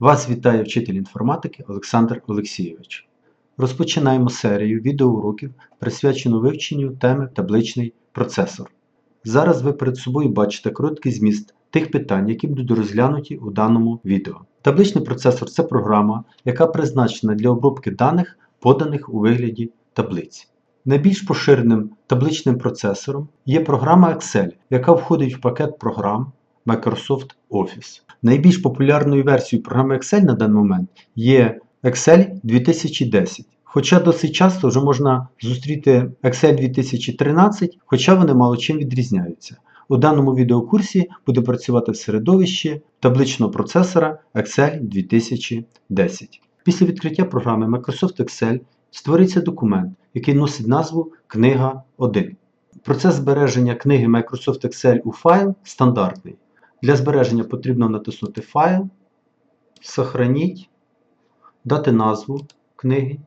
Вас вітає вчитель інформатики Олександр Олексійович. Розпочинаємо серію відеоуроків, присвячену вивченню теми табличний процесор. Зараз ви перед собою бачите короткий зміст тих питань, які будуть розглянуті у даному відео. Табличний процесор це програма, яка призначена для обробки даних, поданих у вигляді таблиць. Найбільш поширеним табличним процесором є програма Excel, яка входить в пакет програм Microsoft Office. Найбільш популярною версією програми Excel на даний момент є Excel 2010. Хоча досить часто вже можна зустріти Excel 2013, хоча вони мало чим відрізняються. У даному відеокурсі буде працювати в середовищі табличного процесора Excel 2010. Після відкриття програми Microsoft Excel створиться документ, який носить назву Книга 1. Процес збереження книги Microsoft Excel у файл стандартний. Для збереження потрібно натиснути Файл, Сохраніть, дати назву книги,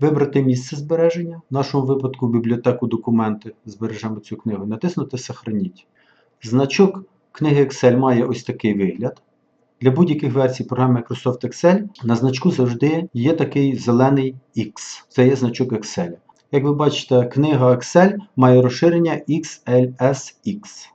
вибрати місце збереження. В нашому випадку бібліотеку документи збережемо цю книгу, натиснути Сохраніть. Значок книги Excel має ось такий вигляд. Для будь-яких версій програми Microsoft Excel на значку завжди є такий зелений X. Це є значок Excel. Як ви бачите, книга Excel має розширення XLSX.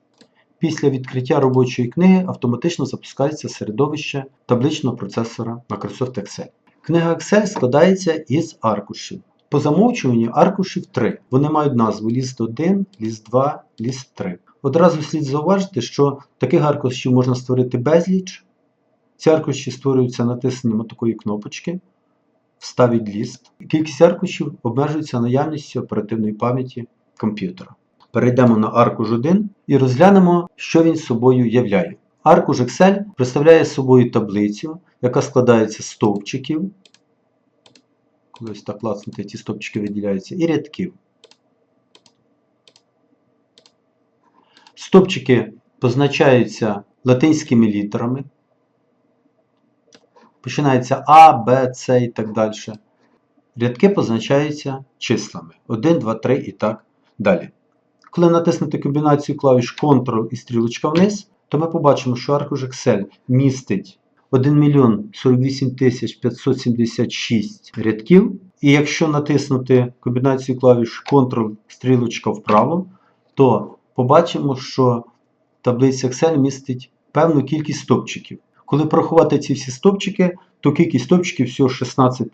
Після відкриття робочої книги автоматично запускається середовище табличного процесора Microsoft Excel. Книга Excel складається із аркушів. По замовчуванню аркушів 3. Вони мають назву ліст 1, ліст 2, ліст 3. Одразу слід зауважити, що таких аркушів можна створити безліч. Ці аркуші створюються натисненням такої кнопочки Вставіть ліст. Кількість аркушів обмежується наявністю оперативної пам'яті комп'ютера. Перейдемо на аркуш 1 і розглянемо, що він собою являє. Аркуш Excel представляє собою таблицю, яка складається з стовпчиків. Коли ось так клацнути, ці стовпчики виділяються, і рядків. Стовпчики позначаються латинськими літерами. Починається А, Б, С і так далі. Рядки позначаються числами 1, 2, 3 і так далі. Коли натиснути комбінацію клавіш Ctrl і стрілочка вниз, то ми побачимо, що аркуш Excel містить 1 мільйон 48 тисяч 576 рядків. І якщо натиснути комбінацію клавіш Ctrl стрілочка вправо, то побачимо, що таблиця Excel містить певну кількість стопчиків. Коли порахувати ці всі стопчики, то кількість стопчиків всього 16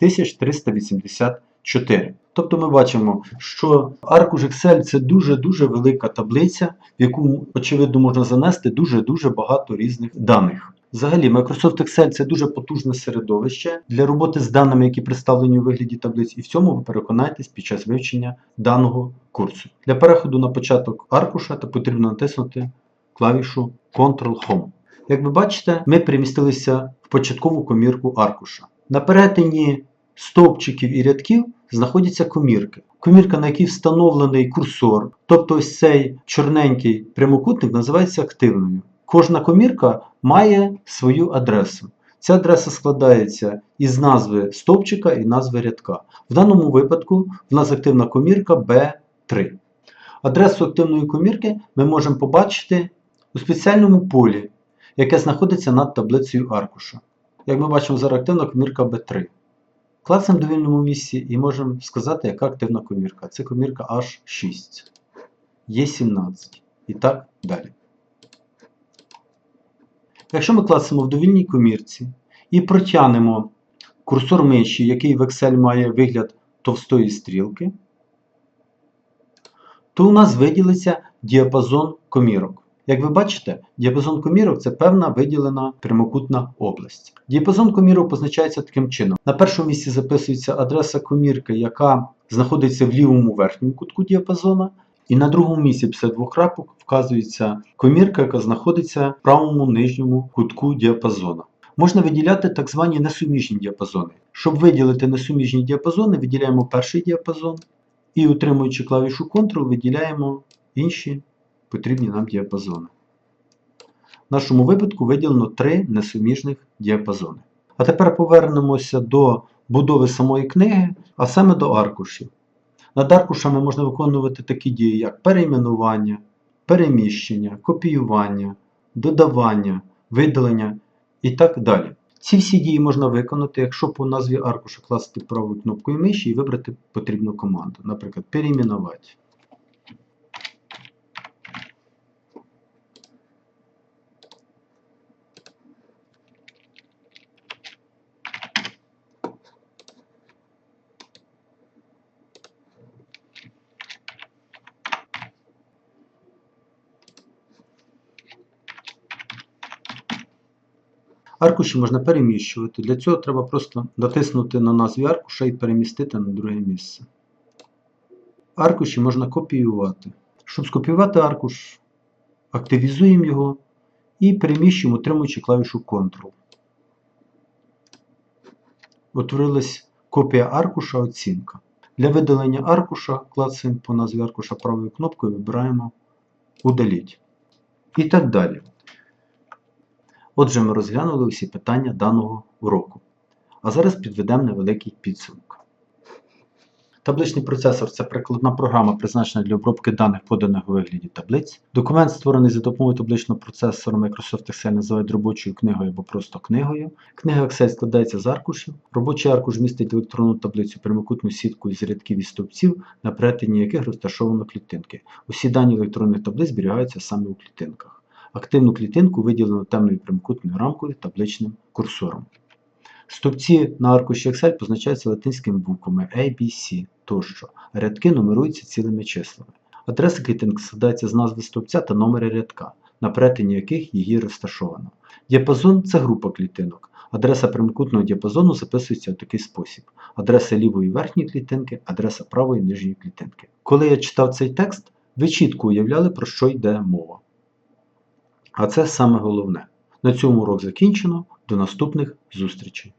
384. Тобто ми бачимо, що аркуш Excel це дуже-дуже велика таблиця, в яку, очевидно, можна занести дуже-дуже багато різних даних. Взагалі, Microsoft Excel це дуже потужне середовище для роботи з даними, які представлені у вигляді таблиць, і в цьому ви переконаєтесь під час вивчення даного курсу. Для переходу на початок аркуша то потрібно натиснути клавішу Ctrl-Home. Як ви бачите, ми перемістилися в початкову комірку аркуша. На перетині стовпчиків і рядків знаходяться комірки. Комірка, на якій встановлений курсор, тобто ось цей чорненький прямокутник, називається активною. Кожна комірка має свою адресу. Ця адреса складається із назви стовпчика і назви рядка. В даному випадку в нас активна комірка B3. Адресу активної комірки ми можемо побачити у спеціальному полі, яке знаходиться над таблицею аркуша. Як ми бачимо, зараз активна комірка B3. Клацаємо в довільному місці і можемо сказати, яка активна комірка. Це комірка H6, Е17 і так далі. Якщо ми клацаємо в довільній комірці і протягнемо курсор миші, який в Excel має вигляд товстої стрілки, то у нас виділиться діапазон комірок. Як ви бачите, діапазон комірок це певна виділена прямокутна область. Діапазон комірок позначається таким чином. На першому місці записується адреса комірки, яка знаходиться в лівому верхньому кутку діапазона. І на другому місці після двох крапок вказується комірка, яка знаходиться в правому нижньому кутку діапазона. Можна виділяти так звані несуміжні діапазони. Щоб виділити несуміжні діапазони, виділяємо перший діапазон і, утримуючи клавішу Ctrl, виділяємо інші потрібні нам діапазони. В нашому випадку виділено три несуміжних діапазони. А тепер повернемося до будови самої книги, а саме до аркушів. Над аркушами можна виконувати такі дії, як перейменування, переміщення, копіювання, додавання, видалення і так далі. Ці всі дії можна виконати, якщо по назві аркуша класти правою кнопкою миші і вибрати потрібну команду, наприклад, переіменувати. Аркуші можна переміщувати. Для цього треба просто натиснути на назві аркуша і перемістити на друге місце. Аркуші можна копіювати. Щоб скопіювати аркуш, активізуємо його і переміщуємо, утримуючи клавішу Ctrl. Утворилась копія аркуша оцінка. Для видалення аркуша клацаємо по назві аркуша правою кнопкою, вибираємо Удаліть. І так далі. Отже, ми розглянули усі питання даного уроку. А зараз підведемо невеликий підсумок. Табличний процесор це прикладна програма, призначена для обробки даних, поданих у вигляді таблиць. Документ, створений за допомогою табличного процесора Microsoft Excel, називають робочою книгою або просто книгою. Книга Excel складається з аркушів. Робочий аркуш містить електронну таблицю прямокутну сітку із рядків і стовпців, на перетині яких розташовано клітинки. Усі дані електронних таблиць зберігаються саме у клітинках. Активну клітинку виділено темною прямокутною рамкою табличним курсором. Стовпці на аркуші Excel позначаються латинськими буквами A, B, C тощо, рядки нумеруються цілими числами. Адреса клітинки складається з назви стовпця та номера рядка, на перетині яких її розташовано. Діапазон це група клітинок. Адреса прямокутного діапазону записується у такий спосіб: адреса лівої верхньої клітинки, адреса правої нижньої клітинки. Коли я читав цей текст, ви чітко уявляли, про що йде мова. А це саме головне. На цьому урок закінчено. До наступних зустрічей!